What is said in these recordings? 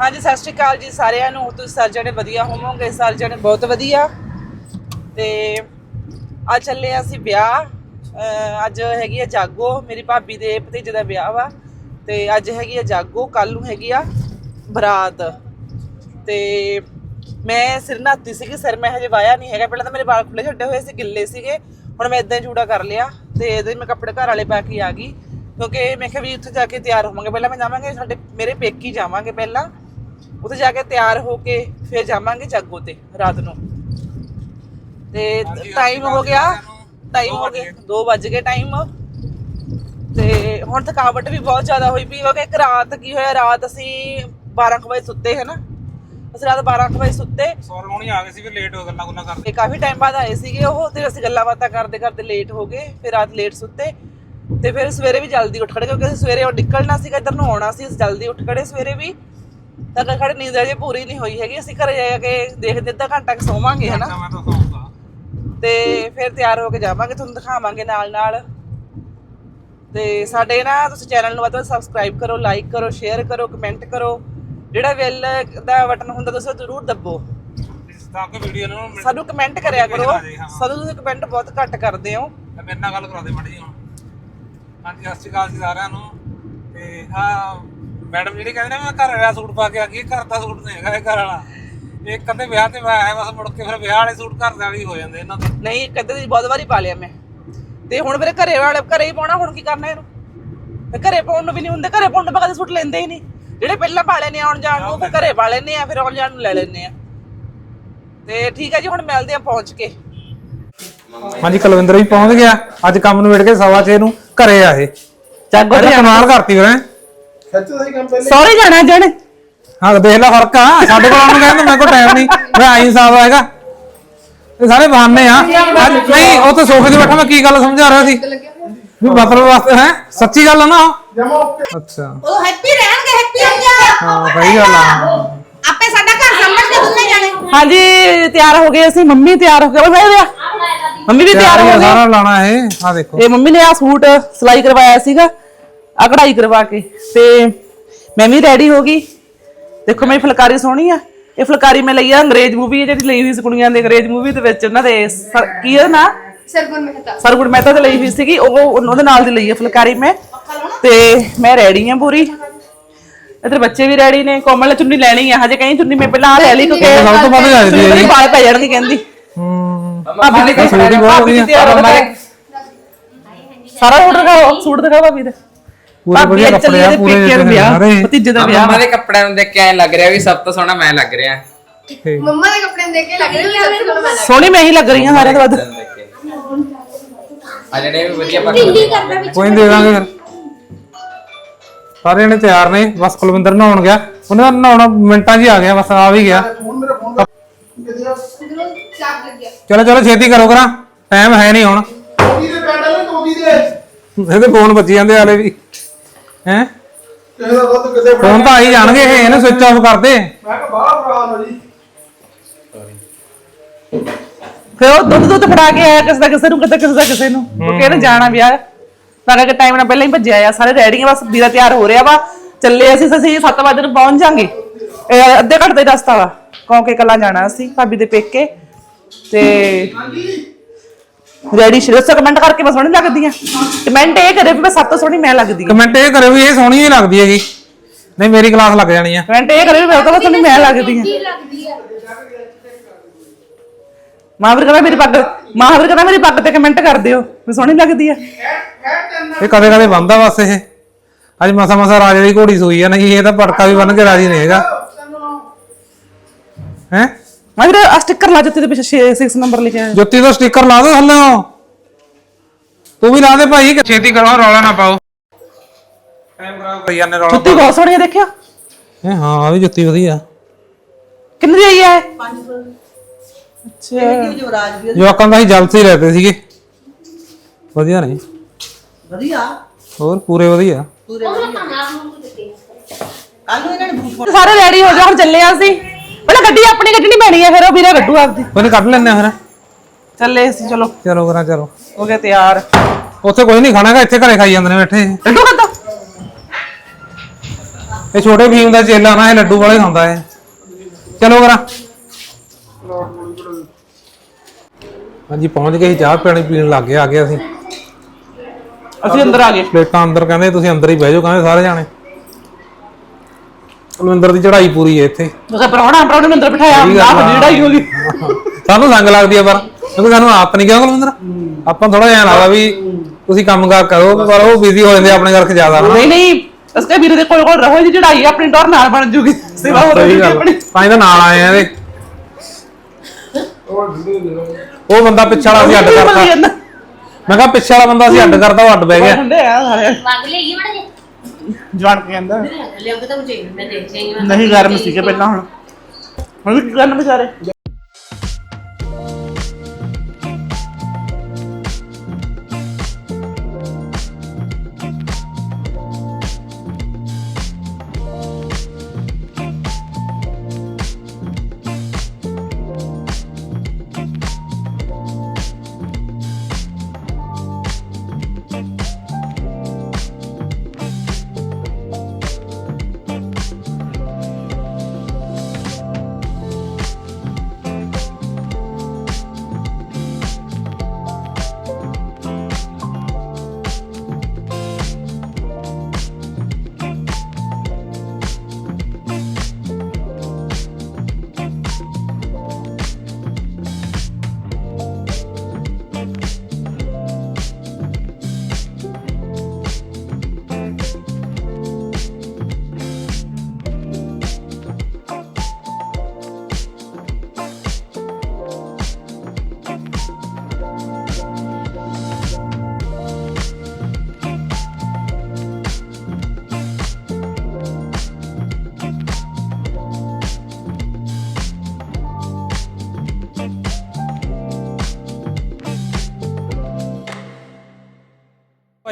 ਹਾਂਜੀ, ਸਤਿ ਸ਼੍ਰੀ ਅਕਾਲ ਜੀ ਸਾਰਿਆਂ ਨੂੰ। ਤੁਸੀਂ ਸਾਰੇ ਜਣੇ ਵਧੀਆ ਹੋਵੋਗੇ? ਸਾਰੇ ਜਣੇ ਬਹੁਤ ਵਧੀਆ। ਤੇ ਅੱਜ ਚੱਲੇ ਆ ਅਸੀਂ ਵਿਆਹ। ਅੱਜ ਹੈਗੀ ਆ ਜਾਗੋ। ਮੇਰੀ ਭਾਬੀ ਦੇ ਭਤੀਜੇ ਦਾ ਵਿਆਹ ਵਾ। ਤੇ ਅੱਜ ਹੈਗੀ ਆ ਜਾਗੋ। ਕੱਲ ਨੂੰ ਹੈਗੀ ਆ ਬਰਾਤ। ਤੇ ਮੈਂ ਸਿਰ ਨਹਾਤੀ ਸੀਗੀ। ਸਿਰ ਮੈਂ ਹਜੇ ਵਾਇਆ ਨਹੀਂ ਹੈਗਾ। ਪਹਿਲਾਂ ਤਾਂ ਮੇਰੇ ਵਾਲ ਖੁੱਲੇ ਛੱਡੇ ਹੋਏ ਸੀ, ਗਿੱਲੇ ਸੀਗੇ। ਹੁਣ ਮੈਂ ਇਦਾਂ ਜੂੜਾ ਕਰ ਲਿਆ। ਤੇ ਇਹਦੇ ਮੈਂ ਕੱਪੜੇ ਘਰ ਵਾਲੇ ਪਾ ਕੇ ਆ ਗਈ। ਕਿਉਂਕਿ ਮੈਂ ਕਿਹਾ ਵੀ ਉੱਥੇ ਜਾ ਕੇ ਤਿਆਰ ਹੋਵਾਂਗੇ। ਪਹਿਲਾਂ ਮੈਂ ਜਾਵਾਂਗੇ, ਸਾਡੇ ਮੇਰੇ ਪੇਕੀ ਜਾਵਾਂਗੇ ਪਹਿਲਾਂ। ਉੱਥੇ ਜਾ ਕੇ ਤਿਆਰ ਹੋ ਕੇ ਫਿਰ ਜਾਵਾਂਗੇ ਜਾਗੋ ਤੇ ਰਾਤ ਨੂੰ। ਤੇ ਟਾਈਮ ਹੋ ਗਿਆ। ਟਾਈਮ ਹੋ ਗਿਆ 2 ਵੱਜ ਗਏ ਟਾਈਮ ਤੇ ਹੁਣ ਥਕਾਵਟ ਵੀ ਬਹੁਤ ਜ਼ਿਆਦਾ ਹੋਈ ਪਈ ਕਿਉਂਕਿ ਇੱਕ ਰਾਤ ਕੀ ਹੋਇਆ ਰਾਤ ਅਸੀਂ 12 ਕੁ ਵਜੇ ਸੁੱਤੇ ਹੈ ਨਾ ਅਸੀਂ ਰਾਤ 12 ਕੁ ਵਜੇ ਸੁੱਤੇ। ਸੌਰ ਹੋਣੀ ਆ ਗਏ ਸੀ ਫਿਰ ਲੇਟ ਹੋ ਗੱਲਾਂ ਗੁੱਲਾਂ ਕਰਦੇ। ਕਾਫੀ ਟਾਈਮ ਬਾਅਦ ਆਏ ਸੀਗੇ ਉਹ ਤੇ ਅਸੀਂ ਗੱਲਾਂ ਬਾਤਾਂ ਕਰਦੇ ਕਰਦੇ ਲੇਟ ਹੋ ਗਏ ਫਿਰ ਰਾਤ ਲੇਟ ਸੁੱਤੇ। ਤੇ ਫਿਰ ਸਵੇਰੇ ਵੀ ਜਲਦੀ ਉੱਠ ਖੜੇ ਕਿਉਂਕਿ ਅਸੀਂ ਸਵੇਰੇ ਉਹ ਨਿਕਲਣਾ ਸੀਗਾ ਇੱਧਰ ਨੂੰ ਆਉਣਾ ਸੀ ਅਸੀਂ ਜਲਦੀ ਉੱਠ ਖੜੇ ਸਵੇਰੇ ਵੀ। ਤਾਂ ਖੜੇ ਨੀਂਦ ਅਜੇ ਪੂਰੀ ਨਹੀਂ ਹੋਈ ਹੈਗੀ। ਅਸੀਂ ਘਰੇ ਜਾ ਕੇ ਦੇਖਦੇ ਅੱਧਾ ਘੰਟਾ ਕੁ ਸੋਵਾਂਗੇ ਹਨਾ? ਮੈਂ ਤਾਂ ਸੌਂਦਾ। ਤੇ ਫਿਰ ਤਿਆਰ ਹੋ ਕੇ ਜਾਵਾਂਗੇ ਤੁਹਾਨੂੰ ਦਿਖਾਵਾਂਗੇ ਨਾਲ ਨਾਲ ਤੇ ਸਾਡੇ ਨਾ ਤੁਸੀਂ ਚੈਨਲ ਨੂੰ ਵੱਧ ਸਬਸਕ੍ਰਾਈਬ ਕਰੋ ਲਾਈਕ ਕਰੋ ਸ਼ੇਅਰ ਕਰੋ ਕਮੈਂਟ ਕਰੋ। ਜਿਹੜਾ ਬੈਲ ਦਾ ਬਟਨ ਹੁੰਦਾ ਤੁਸੀਂ ਜ਼ਰੂਰ ਦੱਬੋ। ਤਾਂ ਕਿ ਵੀਡੀਓ ਨੂੰ ਸਾਨੂੰ ਕਮੈਂਟ ਕਰਿਆ ਕਰੋ। ਸਾਨੂੰ ਤੁਸੀਂ ਕਮੈਂਟ ਬਹੁਤ ਘੱਟ ਕਰਦੇ ਹੋ। ਮੇਰੇ ਨਾਲ ਗੱਲ ਕਰਾ ਦੇ ਮਾੜੀ ਹੁਣ। ਹਾਂਜੀ ਸਤਿ ਸ਼੍ਰੀ ਅਕਾਲ ਜੀ ਸਾਰਿਆਂ ਨੂੰ। ਤੇ ਆ ਮੈਡਮ ਜਿਹੜੀ ਕਹਿੰਦੇ ਨੇ ਮੈਂ ਘਰ ਵਾਲਾ ਸੂਟ ਪਾ ਕੇ ਆ ਗਈ ਘਰ ਦਾ ਸੂਟ ਨਹੀਂ ਹੈਗਾ ਇਹ ਘਰ ਵਾਲਾ। ਇਹ ਕਦੇ ਵਿਆਹ ਤੇ ਆਇਆ ਬਸ ਮੁੜ ਕੇ ਫਿਰ ਵਿਆਹ ਵਾਲੇ ਸੂਟ ਘਰ ਦੇ ਵਾਲੇ ਹੀ ਜਾਂਦੇ ਇਹਨਾਂ ਦੇ। ਨਹੀਂ ਕਦੇ ਦੀ ਬਹੁਤ ਵਾਰੀ ਪਾ ਲਿਆ ਮੈਂ। ਤੇ ਹੁਣ ਮੇਰੇ ਘਰੇ ਵਾਲੇ ਘਰੇ ਹੀ ਪਾਉਣਾ ਹੁਣ ਕੀ ਕਰਨਾ ਇਹਨੂੰ? ਤੇ ਘਰੇ ਪਾਉਣ ਨੂੰ ਵੀ ਨਹੀਂ ਹੁੰਦੇ ਘਰੇ ਪਾਉਣ ਨੂੰ ਕਦੇ ਸੂਟ ਲੈਂਦੇ ਹੀ ਨਹੀਂ ਜਿਹੜੇ ਪਹਿਲਾਂ ਪਾ ਲੈਨੇ ਆਉਣ ਜਾਣ ਨੂੰ ਉਹ ਫਿਰ ਘਰੇ ਪਾ ਲੈਨੇ ਆ ਫਿਰ ਆਉਣ ਜਾਣ ਨੂੰ ਲੈ ਲੈਨੇ ਆ। ਤੇ ਠੀਕ ਹੈ ਜੀ ਹੁਣ ਮਿਲਦੇ ਆ ਪਹੁੰਚ ਕੇ। ਹਾਂਜੀ ਕੁਲਵਿੰਦਰ ਵੀ ਪਹੁੰਚ ਗਿਆ। ਅੱਜ ਕੰਮ ਨੂੰ ਵੇੜ ਕੇ ਸਵਾ ਛੇ ਨੂੰ ਘਰੇ ਆ ਇਹ। ਤੇ ਕਮਾਲ ਕਰਤੀ ਵੀਰੇ ਸੌਰੇ ਜਾਣਾ ਜਣ ਹਾਂ ਦੇਖ ਲੈ ਫ਼ਰਕ ਆ। ਸਾਡੇ ਕੋਲ ਉਹਨੂੰ ਕਹਿੰਦੇ ਮੇਰੇ ਕੋਲ ਟਾਈਮ ਨਹੀਂ ਮੈਂ ਆਈ ਸਾਬ ਆਏਗਾ ਇਹ ਸਾਰੇ ਬਹਾਨੇ ਆ। ਅੱਜ ਨਹੀਂ ਉਹ ਤਾਂ ਸੋਫੇ ਤੇ ਬੈਠਾ ਮੈਂ ਕੀ ਗੱਲ ਸਮਝਾ ਰਿਹਾ ਸੀ? ਵੀ ਮਤਲਬ ਵਾਸਤੇ ਹੈ? ਸੱਚੀ ਗੱਲ ਆ ਨਾ ਉਹ? ਅੱਛਾ। ਉਹ ਹੈਪੀ ਰਹਿਣਗੇ ਹੈਪੀ ਹੋ ਜਾ ਹਾਂ ਸਹੀ ਗੱਲ ਆ। ਆਪੇ ਸਾਡਾ ਘਰ ਸੰਭਲ ਕੇ ਦੋਨੇ ਜਾਣੇ। ਹਾਂਜੀ ਤਿਆਰ ਹੋ ਗਏ ਅਸੀਂ। ਮੰਮੀ ਤਿਆਰ ਹੋ ਗਏ ਬਈ ਮੰਮੀ ਵੀ ਤਿਆਰ ਹੋ ਤਿਆਰੀ ਗਏ। ਸਾਰਾ ਲਾਣਾ ਇਹ। ਆ ਦੇਖੋ। ਇਹ ਮੰਮੀ ਨੇ ਆ ਸੂਟ ਸਿਲਾਈ ਕਰਵਾਇਆ ਸੀਗਾ। ਆ ਕਢਾਈ ਕਰਵਾ ਕੇ। ਤੇ ਮੈਂ ਵੀ ਰੈਡੀ ਹੋ ਗਈ। ਦੇਖੋ ਮੇਰੀ ਫੁਲਕਾਰੀ ਸੋਹਣੀ ਆ। ਇਹ ਫੁਲਕਾਰੀ ਮੈਂ ਲਈ ਆ ਅੰਗਰੇਜ਼ ਮੂਵੀ ਜਿਹੜੀ ਲਈ ਹੋਈ ਸੀ ਕੁੜੀਆਂ ਦੇ ਅੰਗਰੇਜ਼ ਮੂਵੀ ਦੇ ਵਿੱਚ। ਉਹਨਾਂ ਦੇ ਸਰ- ਕੀ ਹੈ ਨਾ? ਸਰਗੁਣ ਮਹਿਤਾ। ਸਰਗੁਣ ਮਹਿਤਾ ਤੇ ਲਈ ਹੋਈ ਸੀਗੀ। ਉਹ ਉਹਦੇ ਨਾਲ ਦੀ ਲਈ ਹੈ ਫੁਲਕਾਰੀ ਮੈਂ। ਤੇ ਮੈਂ ਰੈਡੀ ਆ ਪੂਰੀ। ਇਧਰ ਬੱਚੇ ਵੀ ਰੈਡੀ ਨੇ। ਕੋਮਲ ਨੇ ਚੁੰਨੀ ਲੈਣੀ ਆ। ਹਜੇ ਕਹੀਂ ਚੁੰਨੀ ਮੈਂ ਪਹਿਲਾਂ ਆ ਲੈ ਲਈ ਕਿਉਂਕਿ ਸਭ ਤੋਂ ਵੱਧ ਜਾਂਦੀ ਹੈ ਮੇਰੇ ਪੈ ਜਾਣਗੇ ਕਹਿੰਦੀ। ਹੂੰ। ਭਾਬੀ ਸੂਟ ਹੀ ਬਹੁਤ ਵਧੀਆ। ਹੋ ਗਏ। ਸਾਰਾ ਆਰਡਰ ਦਿਖਾਓ। ਸੂਟ ਦਿਖਾਓ ਭਾਬੀ ਦੇ। ਪੂਰੇ ਭਾਬੀ ਵਧੀਆ ਕੱਪੜੇ ਆ ਪੂਰੇ ਪੇਕਿਆਂ ਨੂੰ ਵਿਆਹ ਭਤੀਜੇ ਦਾ ਵਿਆਹ। ਮੰਮਾ ਦੇ ਕੱਪੜਿਆਂ ਨੂੰ ਦੇਖ ਕੇ ਐ ਲੱਗ ਰਿਹਾ ਵੀ ਸਭ ਤੋਂ ਸੋਹਣਾ ਮੈਂ ਲੱਗ ਰਿਹਾ। ਮੰਮਾ ਦੇ ਕੱਪੜੇ ਦੇਖ ਕੇ ਲੱਗ ਰਿਹਾ ਵੀ ਸਭ ਤੋਂ ਬੜਾ ਮੈਂ ਸੋਹਣੀ ਮੈਂ ਹੀ ਲੱਗ ਰਹੀ ਹਾਂ ਸਾਰਿਆਂ ਤੋਂ ਵੱਧ। ਆ ਜਿਹੜੇ ਵੀ ਵਧੀਆ ਪੱਕ ਕੋਈ ਦੇ ਦਾਂਗੇ ਫਿਰ। ਸਾਰੇ ਜਣੇ ਤਿਆਰ ਨੇ ਬਸ ਕੁਲਵਿੰਦਰ ਨਹਾਉਣ ਗਿਆ। ਉਹਨੇ ਤਾਂ ਨਹਾਉਣਾ ਮਿੰਟਾਂ 'ਚ ਹੀ ਆ ਗਿਆ ਬਸ ਆ ਵੀ ਗਿਆ। ਚਲੋ ਚਲੋ ਛੇਤੀ ਕਰੋ ਕਰਾਂ। ਟਾਈਮ ਹੈ ਨਹੀਂ ਹੁਣ। ਇਹਦੇ ਫੋਨ ਵੱਜੀ ਜਾਂਦੇ ਹਾਲੇ ਵੀ। ਹੈ? ਦੁੱਧ ਫੋਨ ਤਾਂ ਆਈ ਜਾਣਗੇ ਇਹ ਇਹਨੂੰ ਸਵਿਚ ਆਫ ਕਰ ਦੇ ਮੈਂ ਕਿਹਾ ਬਾਹਲਾ ਬੁਰਾ ਹਾਲ ਜੀ। ਫਿਰ ਉਹ ਦੁੱਧ ਦੁੱਧ ਫੜਾ ਕੇ ਆਇਆ ਕਿਸੇ ਦਾ ਕਿਸੇ ਨੂੰ ਕਿਤੇ ਕਿਸੇ ਦਾ ਕਿਸੇ ਨੂੰ। ਉਹ ਕਹਿੰਦੇ ਜਾਣਾ ਵਿਆਹ ਤਾਂ ਕਰਕੇ ਟਾਈਮ ਨਾਲ ਪਹਿਲਾਂ ਹੀ ਭੱਜਿਆ ਆ ਸਾਰੇ ਰੈਡੀ ਆ ਬਸ ਵੀਰਾ ਤਿਆਰ ਹੋ ਰਿਹਾ ਵਾ। ਚੱਲੇ ਅਸੀਂ ਅਸੀਂ 7 ਵਜੇ ਨੂੰ ਪਹੁੰਚ ਜਾਾਂਗੇ। ਅੱਧੇ ਘੰਟੇ ਦਾ ਰਸਤਾ ਵਾ। ਕੌਂਕੇ ਕੱਲਾ ਜਾਣਾ ਅਸੀਂ ਭਾਬੀ ਦੇ ਪੇਕੇ। ਤੇ ਰੈਡੀ ਸ਼ਿਰਸ ਕਮੈਂਟ ਕਰਕੇ ਮੈਂ ਸੋਹਣੀ ਲੱਗਦੀ ਆ। ਕਮੈਂਟ ਇਹ ਕਰੇ ਵੀ ਮੈਂ ਸਭ ਤੋਂ ਸੋਹਣੀ ਮੈਂ ਲੱਗਦੀ ਆ। ਕਮੈਂਟ ਇਹ ਕਰਿਓ ਵੀ ਇਹ ਸੋਹਣੀ ਹੀ ਲੱਗਦੀ ਹੈਗੀ। ਨਹੀਂ ਮੇਰੀ ਕਲਾਸ ਲੱਗ ਜਾਣੀ ਆ। ਕਮੈਂਟ ਇਹ ਕਰੇ ਵੀ ਮੇਰੇ ਤੋਂ ਸੋਹਣੀ ਮੈਂ ਲੱਗਦੀ ਆ। ਕੀ ਲੱਗਦੀ ਆ। ਮਹਾਵੀਰ ਕਹਿੰਦਾ ਮੇਰੀ ਪੱਗ ਮਹਾਵੀਰ ਕਹਿੰਦਾ ਮੇਰੀ ਪੱਗ ਤੇ ਕਮੈਂਟ ਕਰ ਦਿਓ ਵੀ ਸੋਹਣੀ ਲੱਗਦੀ ਆ। ਇਹ ਕਦੇ ਕਦੇ ਬੰਦਾ ਬਸ ਇਹ। ਅੱਜ ਮਸਾ ਮਸਾ ਰਾਜੇ ਦੀ ਘੋੜੀ ਸੂਈ ਆ ਨਹੀਂ ਇਹ ਤਾਂ ਪਟਕਾ ਵੀ ਬੰਨ ਕੇ ਰਾਜੀ ਨਹੀਂ ਹੈਗਾ। ਹੈ? ਮਹਾਵੀਰ ਆ ਸਟicker ਲਾ ਜੁੱਤੀ ਦੇ ਪਿੱਛੇ 6 ਨੰਬਰ ਲਿਖਿਆ ਹੈ ਜੁੱਤੀ ਤੋਂ ਸਟicker ਲਾ ਦੋ ਥੱਲੇ ਤੂੰ ਵੀ ਲਾ ਦੇ ਭਾਈ ਛੇਤੀ ਕਰੋ ਰੌਲਾ ਨਾ ਪਾਓ। ਟਾਈਮ ਖਰਾਬ ਕਰੀ ਜਾਂਦੇ ਰੌਲਾ ਜੁੱਤੀ ਬਹੁਤ ਸੋਹਣੀ ਆ ਦੇਖਿਆ ਇਹ ਹਾਂ ਆ ਵੀ ਜੁੱਤੀ ਵਧੀਆ। ਕਿੰਨੀ ਦੀ ਆਈ ਹੈ? 500 ਅੱਛਾ। ਜਵਾਕਾਂ ਦਾ ਹੀ ਜਲਦ ਹੀ ਰਹਤੇ ਸੀਗੇ। ਵਧੀਆ ਨੇ। ਵਧੀਆ। ਹੋਰ ਪੂਰੇ ਵਧੀਆ। ਸਾਰੇ ਰੈਡੀ ਹੋ ਜਾ ਹੁਣ ਚੱਲੇ ਆ ਅਸੀਂ। ਗੱਡੀ ਆਪਣੀ ਕੱਢਣੀ ਪੈਣੀ ਹੈ ਫਿਰ ਉਹ ਵੀਰੇ ਕੱਢੂ ਆਪਦੀ। ਉਹਨੇ ਕੱਢ ਲੈਣੇ ਫਿਰ। ਚੱਲੇ ਅਸੀਂ ਚਲੋ। ਚਲੋ ਕਰਾਂ ਚਲੋ। ਹੋ ਗਏ ਤਿਆਰ। ਉੱਥੇ ਕੋਈ ਨਹੀਂ ਖਾਣਾਗਾ ਇੱਥੇ ਘਰੇ ਖਾਈ ਜਾਂਦੇ ਨੇ ਬੈਠੇ। ਕੱਢੂ ਕੱਢੋ ਇਹ ਛੋਟੇ ਭੀਮ ਦਾ ਚੇਲਾ ਨਾ ਇਹ ਲੱਡੂ ਵਾਲੇ ਖਾਂਦਾ ਹੈ ਚਲੋ ਕਰਾ। ਹਾਂਜੀ ਪਹੁੰਚ ਗਏ ਸੀ ਚਾਹ ਪਾਣੀ ਪੀਣ ਲੱਗ ਗਏ ਆ ਗਏ ਅਸੀਂ। ਅਸੀਂ ਅੰਦਰ ਆ ਗਏ। ਪਲੇਟਾਂ ਅੰਦਰ ਕਹਿੰਦੇ ਤੁਸੀਂ ਅੰਦਰ ਹੀ ਬਹਿ ਜਾਓ ਕਹਿੰਦੇ ਸਾਰੇ ਜਾਣੇ। ਕੁਲਵਿੰਦਰ ਦੀ ਚੜ੍ਹਾਈ ਪੂਰੀ ਹੈ ਇੱਥੇ। ਤੁਸੀਂ ਪਰੌਣਾ ਪਰੌਣੇ ਨੂੰ ਅੰਦਰ ਬਿਠਾਇਆ ਆ। ਲੜਾਈ ਹੋ ਗਈ। ਸਾਨੂੰ ਸੰਗ ਲੱਗਦੀ ਆ ਪਰ ਕਿਉਂਕਿ ਸਾਨੂੰ ਆਪ ਨਹੀਂ ਕਿਹਾ ਕੁਲਵਿੰਦਰ ਆਪਾਂ ਥੋੜਾ ਜਿਹਾ ਐਂ ਲੱਗਦਾ ਵੀ ਤੁਸੀਂ ਕੰਮਕਾਰ ਕਰੋ ਪਰ ਉਹ ਬਿਜ਼ੀ ਹੋ ਜਾਂਦੇ ਆਪਣੇ ਕਰਕੇ ਜ਼ਿਆਦਾ ਨਾ ਨਹੀਂ ਨਹੀਂ ਅਸਕੇ ਵੀਰੇ ਦੇ ਕੋਲ ਕੋਲ ਰਹੋ ਜੀ ਚੜਾਈ ਆਪਣੀ ਡੋਰ ਨਾਲ ਬਣ ਜੂਗੀ। ਸੇਵਾ ਹੋ ਰਹੀ ਗੱਲ ਆਪਣੀ। ਤਾਂ ਇਹਦਾ ਨਾਲ ਆਏ ਆ ਇਹਦੇ। ਉਹ ਬੰਦਾ ਪਿੱਛੇ ਵਾਲਾ ਸੀ ਅੱਡ ਕਰਤਾ। ਮੈਂ ਕਿਹਾ ਪਿੱਛੇ ਵਾਲਾ ਬੰਦਾ ਸੀ ਅੱਡ ਕਰਤਾ ਉਹ ਅੱਡ ਬਹਿ ਗਿਆ। ਹੁੰਦੇ ਆ ਸਾਰੇ। ਵਗ ਲਈ ਮੜਾ ਜੇ ਜਵਾਨ ਕੇ ਕਹਿੰਦਾ? ਲਿਓ ਕਿ ਤਾਂ ਮੁਝੇ ਮੈਂ ਦੇਖ ਨਹੀਂ ਗਰਮ ਸੀਗੇ ਪਹਿਲਾਂ ਹੁਣ। ਹੁਣ ਵੀ ਕੀ ਕਰਨ ਵਿਚਾਰੇ?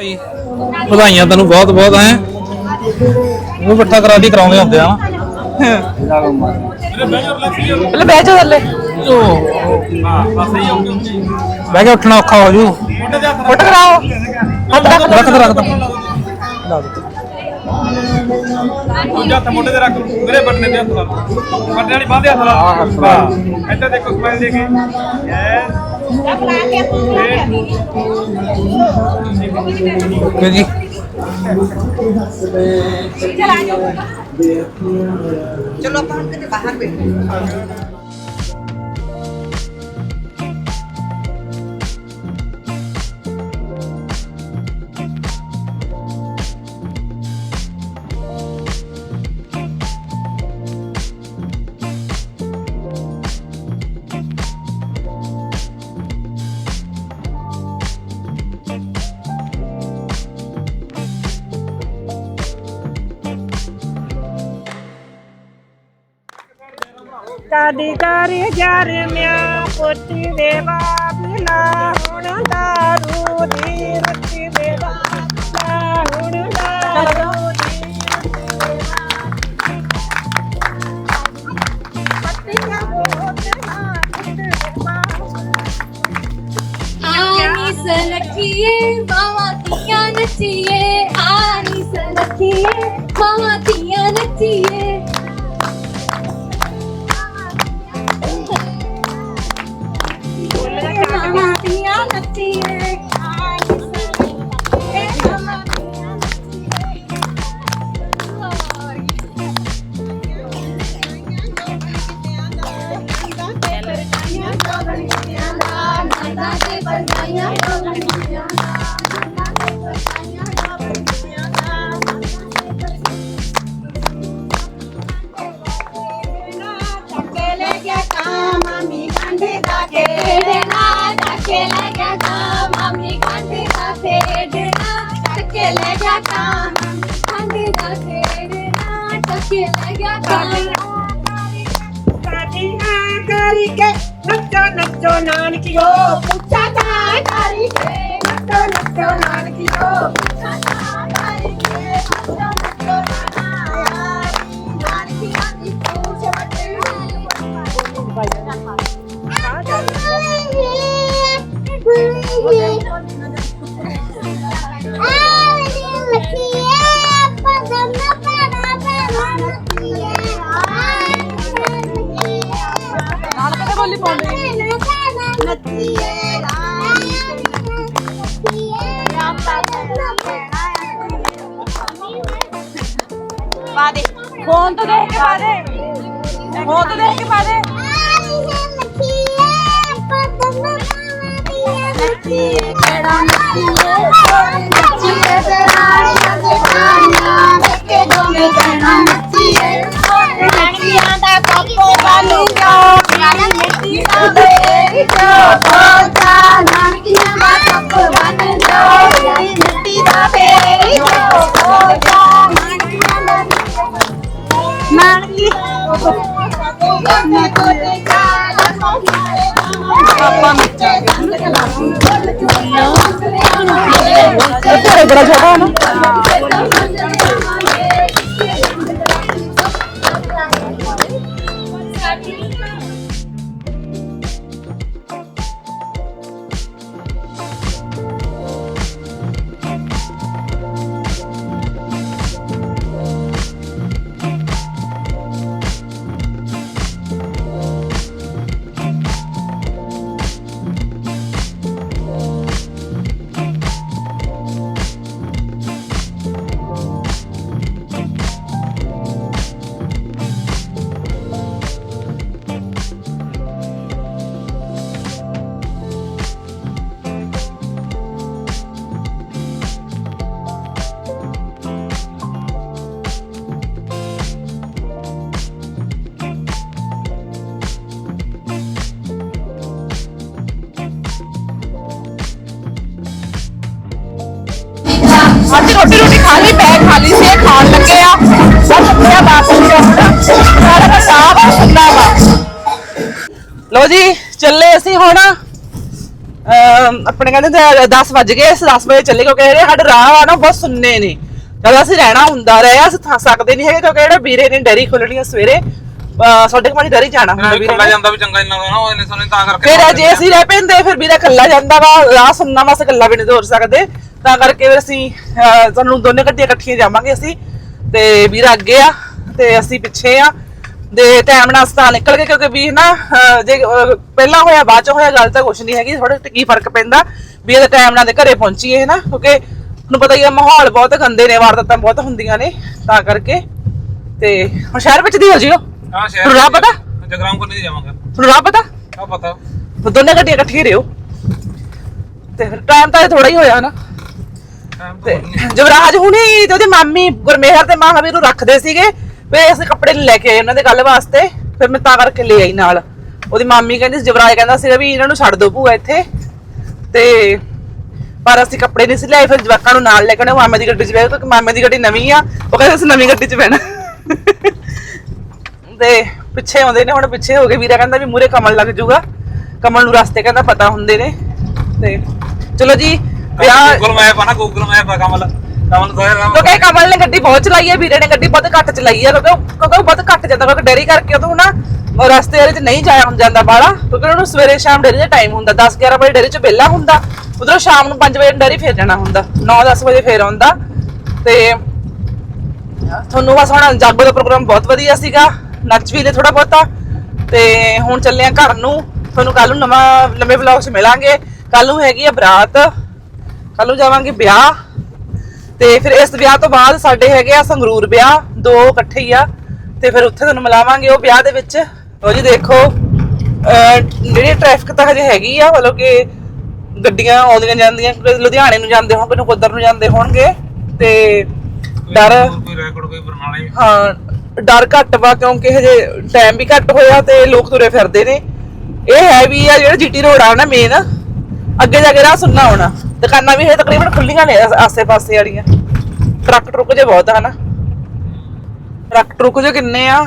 ਭਾਈ ਵਧਾਈਆਂ ਤੈਨੂੰ ਬਹੁਤ ਬਹੁਤ ਹੈ। ਉਹ ਇਕੱਠਾ ਕਰਾ ਦੀ ਕਰਾਉਂਦੇ ਹੁੰਦੇ ਆ ਪਹਿਲੇ ਬਹਿ ਜਾ ਥੱਲੇ। ਬਹਿ ਕੇ ਉੱਠਣਾ ਔਖਾ ਹੋ ਜੂ। ਫੋਟੋ ਕਰਾਓ। ਹੱਥ ਰੱਖ ਰੱਖ ਦੇ ਰੱਖ ਦੇ। ਦੂਜਾ ਹੱਥ ਮੋਢੇ ਤੇ ਰੱਖ ਮੇਰੇ ਬਟਨੇ ਤੇ ਹੱਥ ਲਾ ਬਟਨੇ ਵਾਲੀ ਬਾਂਹ ਦੇ। ਹੱਥ ਲਾ ਵਾਹ ਇੱਧਰ ਦੇਖੋ ਸਮਾਈਲ ਦੇ ਕੇ ਯੈਸ ਓਕੇ ਜੀ? ਕਾਦੀ ਕਰੀ ਜਰ ਮਿਆ ਪੁੱਤੀ ਦੇ ਬਾਬਲਾ ਹੁਣ ਦਾਰੂ ਦੀ ਰੁੱਤੀ ਦੇ ਬਾਬਲਾ ਹੁਣ ਦਾਰੂ ਦੀ ਪੱਤੀਆਂ ਬੋਤਲਾਂ ਆਨੀ ਸਨਖੀਏ ਮਾਵਾ ਤੀਆਂ ਨੱਚੀਏ ਆਨੀ ਸਨਖੀਏ ਮਾਵਾ ਤੀਆਂ ਤੀਆਂ ਨੱਚੀਏ ਆਨੀ ਸਨਖੀਏ ਮਾਵਾ ਤੀਆਂ ਕਾਦੀਆਂ ਕਰੀ ਕੇ ਨੱਚੋ ਬੋਲੀ ਪਾਉਂਦੇ ਨੱਚੀਏ ਪਾ ਦੇ। ਫੋਨ ਤੋਂ ਦੇਖ ਕੇ ਪਾ ਦੇ। ਫੋਨ ਤੋਂ ਦੇਖ ਕੇ ਪਾ ਦੇ। ਨੱਚੀਏ ਕਿਹੜਾ ਨੱਚੀਏ ਨੱਚੀਏ ਤੇ ਰਾਣੀਆਂ ਤੇ ਰਾਣੀਆਂ ਵੇਖੇ ਦੋਵੇਂ ਕਹਿਣਾ ਨੱਚੀਏ ਰਾਣੀਆਂ ਦਾ ਕੱਪੋ ਬਣ ਘਰੇ ਬੜਾ ਰੋਟੀ ਰੋਟੀ ਖਾ ਲਈ ਬੈਗ ਖਾਲੀ ਸੀ ਇਹ ਖਾਣ ਲੱਗੇ ਆ। ਬਸ ਹੁਣ ਸਾਰਾ ਦਾ ਆ ਵਾ। ਲੋ ਜੀ ਚੱਲੇ ਅਸੀਂ ਹੁਣ। ਆਪਣੇ ਕਹਿੰਦੇ 10 ਵਜ ਗਏ ਅਸੀਂ 10 ਵਜੇ ਚੱਲੇ ਕਿਉਂਕਿ ਜਿਹੜੇ ਸਾਡੇ ਰਾਹ ਆ ਨਾ ਬਹੁਤ ਸੁੰਨੇ ਨੇ। ਜਦ ਅਸੀਂ ਰਹਿਣਾ ਹੁੰਦਾ ਰਿਹਾ ਅਸੀਂ ਥੱਕ ਸਕਦੇ ਨਹੀਂ ਹੈਗੇ ਕਿਉਂਕਿ ਜਿਹੜੇ ਵੀਰੇ ਨੇ ਡੈਰੀ ਖੋਲਣੀ ਆ ਸਵੇਰੇ ਸਾਡੇ ਕੋਲ ਡੈਰੀ ਜਾਣਾ ਹੁੰਦਾ ਵੀਰੇ ਕੱਲਾ ਜਾਂਦਾ ਵੀ ਚੰਗਾ ਇੰਨਾ ਨਾ ਉਹ ਇਹਨੇ ਸਾਨੂੰ ਤਾਂ ਕਰਕੇ ਫਿਰ ਜੇ ਅਸੀਂ ਰਹਿ ਪੈਂਦੇ ਫਿਰ ਵੀਰਾ ਇਕੱਲਾ ਜਾਂਦਾ ਵਾ ਰਾਹ ਸੁਣਨਾ ਵਾ ਅਸੀਂ ਇਕੱਲਾ ਵੀ ਨਹੀਂ ਦੌੜ ਸਕਦੇ। ਤਾਂ ਕਰਕੇ ਫਿਰ ਅਸੀਂ ਅਹ, ਸਾਨੂੰ ਦੋਨੇ ਗੱਡੀਆਂ ਇਕੱਠੀਆਂ ਜਾਵਾਂਗੇ ਅਸੀਂ। ਤੇ ਵੀਰਾ ਅੱਗੇ ਆ ਤੇ ਅਸੀਂ ਪਿੱਛੇ ਆ। ਦੇ ਟਾਈਮ ਨਾਲ ਅਸੀਂ ਤਾਂ ਨਿਕਲ ਗਏ ਕਿਉਂਕਿ ਵੀ ਨਾ ਅਹ, ਜੇ ਅਹ, ਪਹਿਲਾਂ ਹੋਇਆ ਬਾਅਦ ਚ ਹੋਇਆ ਗੱਲ ਤਾਂ ਕੁਛ ਨਹੀਂ ਹੈਗੀ ਥੋੜਾ ਕੀ ਫ਼ਰਕ ਪੈਂਦਾ। ਵੀ ਇਹਦੇ ਟਾਈਮ ਨਾਲ ਦੇ ਘਰੇ ਪਹੁੰਚੀਏ ਹੈ ਨਾ ਕਿਉਂਕਿ ਤੁਹਾਨੂੰ ਪਤਾ ਹੀ ਆ ਮਾਹੌਲ ਬਹੁਤ ਗੰਦੇ ਨੇ ਵਾਰਦਾਤਾਂ ਬਹੁਤ ਹੁੰਦੀਆਂ ਨੇ ਤਾਂ ਕਰਕੇ। ਤੇ ਹੁਣ ਸ਼ਹਿਰ ਵਿੱਚ ਦੀ ਹੋ ਜਿਓ। ਹਾਂ ਸ਼ਹਿਰ ਤੁਹਾਨੂੰ ਰਾਹ ਪਤਾ? ਜਗਰਾਮ ਕੋਲ ਨਹੀਂ ਜਾਵਾਂਗਾ। ਤੁਹਾਨੂੰ ਰਾਹ ਪਤਾ? ਆ ਪਤਾ। ਦੋਨੇ ਗੱਡੀਆਂ ਇਕੱਠੀਆਂ ਰਿਓ। ਤੇ ਫਿਰ ਟਾਈਮ ਤਾਂ ਥੋੜਾ ਹੀ ਹੋਇਆ ਨਾ ਤੇ ਜਵਰਾਜ ਹੁਣੀ ਤੇ ਉਹਦੀ ਮਾਮੀ ਗੁਰਮੇਹਰ ਤੇ ਮਹਾਵੀਰ ਨੂੰ ਰੱਖਦੇ ਸੀਗੇ ਵੀ ਅਸੀਂ ਕੱਪੜੇ ਲੈ ਕੇ ਆਏ ਉਹਨਾਂ ਦੇ ਕੱਲ ਵਾਸਤੇ ਫਿਰ ਮੈਂ ਤਾਂ ਕਰਕੇ ਲੈ ਆਈ ਨਾਲ। ਉਹਦੀ ਮਾਮੀ ਕਹਿੰਦੀ ਜਵਰਾਜ ਕਹਿੰਦਾ ਸੀਗਾ ਵੀ ਇਹਨਾਂ ਨੂੰ ਛੱਡ ਦਿਓ ਭੂਆ ਇੱਥੇ। ਤੇ ਪਰ ਅਸੀਂ ਕੱਪੜੇ ਨਹੀਂ ਸੀ ਲਿਆਏ ਫਿਰ ਜਵਾਕਾਂ ਨੂੰ ਨਾਲ ਲੈ ਕੇ ਆਏ ਮਾਮੇ ਦੀ ਗੱਡੀ 'ਚ ਬਹਿ ਕਿਉਂਕਿ ਮਾਮੇ ਦੀ ਗੱਡੀ ਨਵੀਂ ਆ ਉਹ ਕਹਿੰਦੇ ਅਸੀਂ ਨਵੀਂ ਗੱਡੀ 'ਚ ਬਹਿਣਾ। ਤੇ ਪਿੱਛੇ ਆਉਂਦੇ ਨੇ ਹੁਣ ਪਿੱਛੇ ਹੋ ਗਏ ਵੀਰਾ ਕਹਿੰਦਾ ਵੀ ਮੂਰੇ ਕਮਲ ਲੱਗ ਜਾਊਗਾ ਕਮਲ ਨੂੰ ਰਸਤੇ ਕਹਿੰਦਾ ਪਤਾ ਹੁੰਦੇ ਨੇ। ਤੇ ਚਲੋ ਜੀ ਵਿਆਹ ਗੂਗਲ ਮੈਪ ਆ ਨਾ ਗੂਗਲ ਮੈਪ ਆ ਕਮਲ। ਕਮਲ ਦੋਇਆ ਕਿਉਂਕਿ ਕਮਲ ਨੇ ਗੱਡੀ ਬਹੁਤ ਚਲਾਈ ਹੈ ਵੀਰੇ ਨੇ ਗੱਡੀ ਬਹੁਤ ਘੱਟ ਚਲਾਈ ਹੈ ਕਿਉਂਕਿ ਉਹ- ਕਿਉਂਕਿ ਉਹ ਬਹੁਤ ਘੱਟ ਜਾਂਦਾ ਕਿਉਂਕਿ ਡੈਰੀ ਕਰਕੇ ਉਹ ਨਾ ਉਹ ਰਸਤੇ ਵਾਲੇ ਚ ਨਹੀਂ ਜਾਇਆ ਹੁਣ ਜਾਂਦਾ ਬਾਲਾ ਕਿਉਂਕਿ ਉਹਨੂੰ ਸਵੇਰੇ ਸ਼ਾਮ ਡੈਰੀ ਦਾ ਟਾਈਮ ਹੁੰਦਾ 10 11 ਵਜੇ ਡੈਰੀ ਚ ਵਿਹਲਾ ਹੁੰਦਾ। ਉਧਰੋਂ ਸ਼ਾਮ ਨੂੰ 5 ਵਜੇ ਡੈਰੀ ਫੇਰ ਜਾਣਾ ਹੁੰਦਾ 9 10 ਵਜੇ ਫੇਰ ਆਉਂਦਾ। ਤੇ ਤੁਹਾਨੂੰ ਬਸ ਹੁਣ ਜਾਗੋ ਦਾ ਪ੍ਰੋਗਰਾਮ ਬਹੁਤ ਵਧੀਆ ਸੀਗਾ ਨੱਚ ਵੀ ਲੈ ਥੋੜਾ ਬਹੁਤਾ। ਤੇ ਹੁਣ ਚੱਲੇ ਆ ਘਰ ਨੂੰ। ਤੁਹਾਨੂੰ ਕੱਲ ਨੂੰ ਨਵਾਂ ਲੰਮੇ ਵਲੌਗ 'ਚ ਮਿਲਾਂਗੇ। ਕੱਲ ਨੂੰ ਹੈਗੀ ਆ ਬਰਾਤ। ਕੱਲ ਨੂੰ ਜਾਵਾਂਗੇ ਵਿਆਹ। ਤੇ ਫਿਰ ਇਸ ਵਿਆਹ ਤੋਂ ਬਾਅਦ ਸਾਡੇ ਹੈਗੇ ਆ ਸੰਗਰੂਰ ਵਿਆਹ ਦੋ ਇਕੱਠੇ ਹੀ ਆ। ਤੇ ਫਿਰ ਉੱਥੇ ਤੁਹਾਨੂੰ ਮਿਲਾਵਾਂਗੇ ਉਹ ਵਿਆਹ ਦੇ ਵਿੱਚ। ਉਹ ਜੀ ਦੇਖੋ ਜਿਹੜੀ ਟ੍ਰੈਫਿਕ ਤਾਂ ਹਜੇ ਹੈਗੀ ਆ ਮਤਲਬ ਕਿ ਗੱਡੀਆਂ ਆਉਂਦੀਆਂ ਜਾਂਦੀਆਂ ਲੁਧਿਆਣੇ ਨੂੰ ਜਾਂਦੇ ਹੋਣਗੇ ਕੋਈ ਉਧਰ ਨੂੰ ਜਾਂਦੇ ਹੋਣਗੇ। ਤੇ ਡਰ ਕੋਈ ਰੈਕੋਰਡ ਕੋਈ ਬਰਨਾਲੇ ਹਾਂ। ਡਰ ਘੱਟ ਵਾ ਕਿਉਂਕਿ ਹਜੇ ਟਾਈਮ ਵੀ ਘੱਟ ਹੋਇਆ ਤੇ ਲੋਕ ਤੁਰੇ ਫਿਰਦੇ ਨੇ। ਇਹ ਹੈ ਵੀ ਆ ਜਿਹੜਾ ਜੀਟੀ ਰੋਡ ਆ ਨਾ ਮੇਨ ਅੱਗੇ ਜਾ ਕੇ ਰਾਹ ਸੁਣਨਾ ਹੋਣਾ ਦੁਕਾਨਾਂ ਵੀ ਹੈ ਤਕਰੀਬਨ ਖੁੱਲੀਆਂ ਨੇ ਆਸੇ ਪਾਸੇ ਵਾਲੀਆਂ। ਟਰੱਕ ਟਰੁੱਕ ਜੇ ਬਹੁਤ ਆ ਟਰੱਕ ਟਰੁੱਕ ਜੇ ਕਿੰਨੇ ਆ?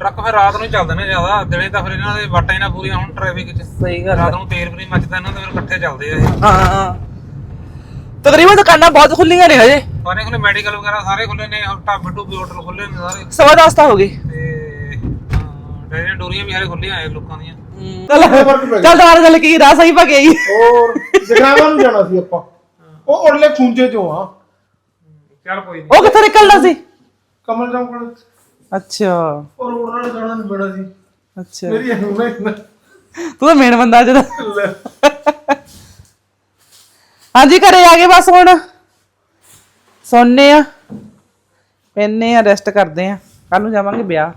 ਟਰੱਕ ਫਿਰ ਰਾਤ ਨੂੰ ਚੱਲਦੇ ਨੇ ਜ਼ਿਆਦਾ। ਦਿਨੇ ਤਾਂ ਫਿਰ ਇਹਨਾਂ ਦੇ ਵਾਟਾਂ ਹੀ ਨਾ ਪੂਰੀਆਂ ਹੁਣ ਟ੍ਰੈਫਿਕ 'ਚ। ਸਹੀ ਗੱਲ ਰਾਤ। ਨੂੰ ਤੇਲ ਵੀ ਨਹੀਂ ਮੱਚਦਾ ਇਹਨਾਂ ਦੇ ਫਿਰ ਇਕੱਠੇ ਚੱਲਦੇ ਆ ਇਹ। ਹਾਂ ਤਕਰੀਬਨ ਦੁਕਾਨਾਂ ਬਹੁਤ ਖੁੱਲੀਆਂ ਨੇ ਹਜੇ। ਸਾਰੇ ਖੁੱਲੇ ਮੈਡੀਕਲ ਵਗੈਰਾ ਸਾਰੇ ਖੁੱਲੇ ਨੇ ਢਾਬੇ ਢੂਬੇ ਹੋਟਲ ਖੁੱਲੇ ਨੇ ਸਾਰੇ। ਸਵਾ ਦਸ ਤਾਂ ਹੋ ਗਈ ਤੇ ਡੈਰੀਆਂ ਡੋਰੀਆਂ ਵੀ ਹਾਲੇ ਖੁੱਲੀਆਂ ਆਏ ਲੋਕਾਂ ਦੀਆਂ। ਚੱਲ ਚੱਲ ਦੁਬਾਰਾ ਚੱਲ ਕੀ ਰਾਹ ਸਹੀ ਪਾ ਗਈ। ਹੋਰ ਜਗਰਾਵਾਂ ਨੂੰ ਜਾਣਾ ਸੀ ਆਪਾਂ। ਉਹ ਉਰਲੇ ਖੂੰਜੇ ਚੋਂ ਆ। ਚੱਲ ਕੋਈ ਨਹੀਂ ਉਹ ਕਿੱਥੇ ਨਿਕਲਦਾ ਸੀ? ਕਮਲ ਰਾਮ ਕੋਲ। ਅੱਛਾ। ਉਹ ਰੋਡ ਨਾਲ ਜਾਣਾ ਨਹੀਂ ਪੈਣਾ ਸੀ। ਅੱਛਾ। ਮੇਰੀ ਹੁਣੇ ਤੂੰ ਤਾਂ ਮੇਨ ਬੰਦਾ ਜਦੋਂ। ਹਾਂਜੀ ਘਰੇ ਆ ਗਏ ਬਸ ਹੁਣ। ਸੌਂਨੇ ਆ। ਪੈਨੇ ਆ ਰੈਸਟ ਕਰਦੇ ਆ। ਕੱਲ ਨੂੰ ਜਾਵਾਂਗੇ ਵਿਆਹ।